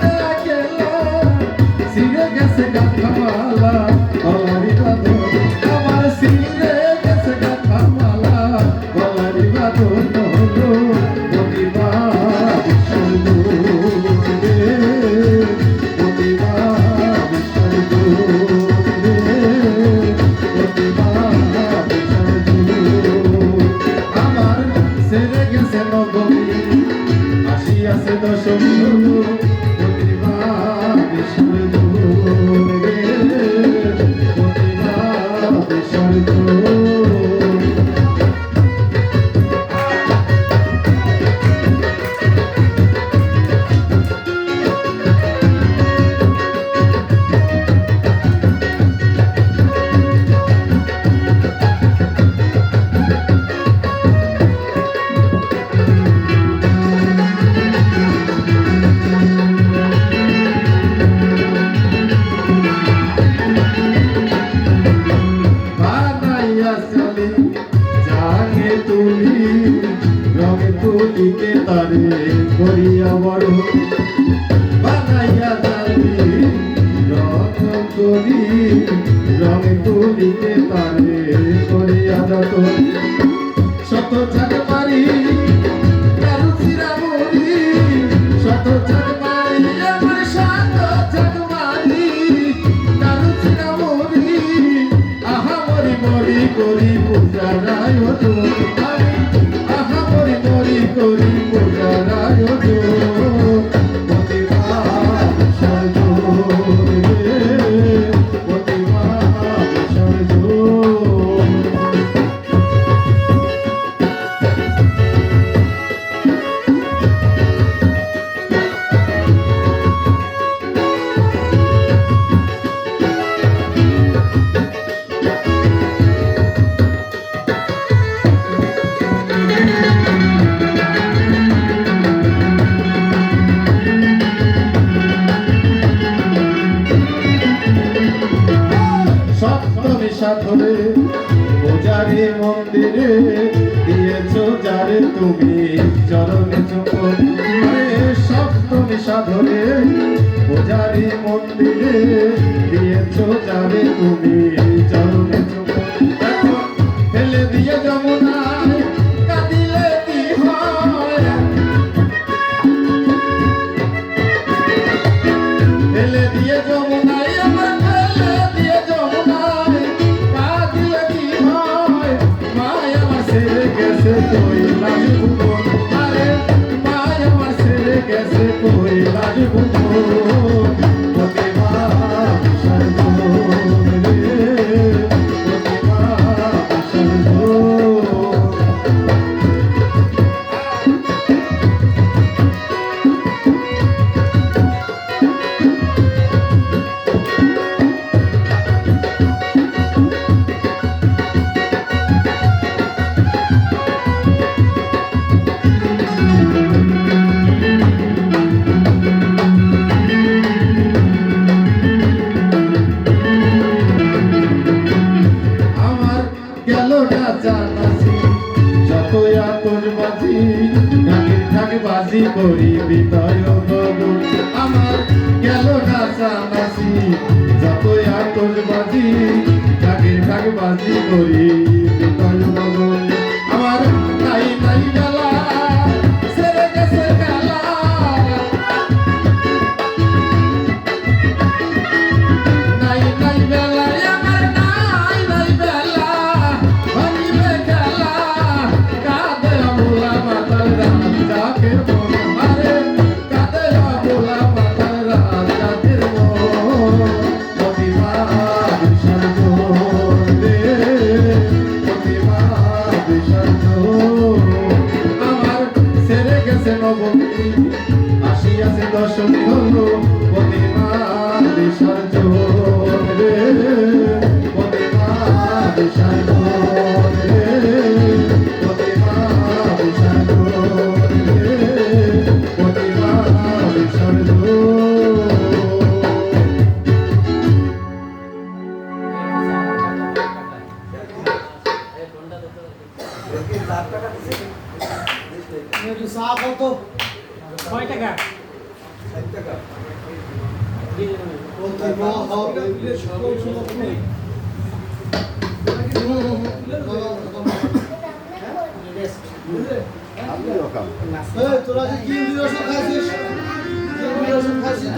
দেয়া গেলা সিরে গেছে চলি তুমি রঙে তুলিতে তারে করিয়া বড়। বানাইয়া চলি রঙ করি রঙে তুলিতে তারে করিয়া যত। শত চাক করি সপ্তমী সাধনে পূজারি মন্দিরে দিয়েছ যারে তুমি চরণে আরে সপ্তমী সাধনে পূজারি মন্দিরে দিয়েছ যারে তুমি চরণে দিয়ে। কাঁদিলে কি হয়? ফেলে দিয়ে যমুনায় গেল না জানাসি যতই আতর বাজি, ঢাকে বাজি করি বিতয় আমার গেল না বাজি করি বিতয় আমার নাই নাই বেলা সেরে গেছে নবমী। আসিয়াছে দশমী হলো প্রতিমা দিশার জোর রে। প্রতিমা বিসর্জন একটু চা কত কয় টাকা? তোরা যে কি খাইছিস।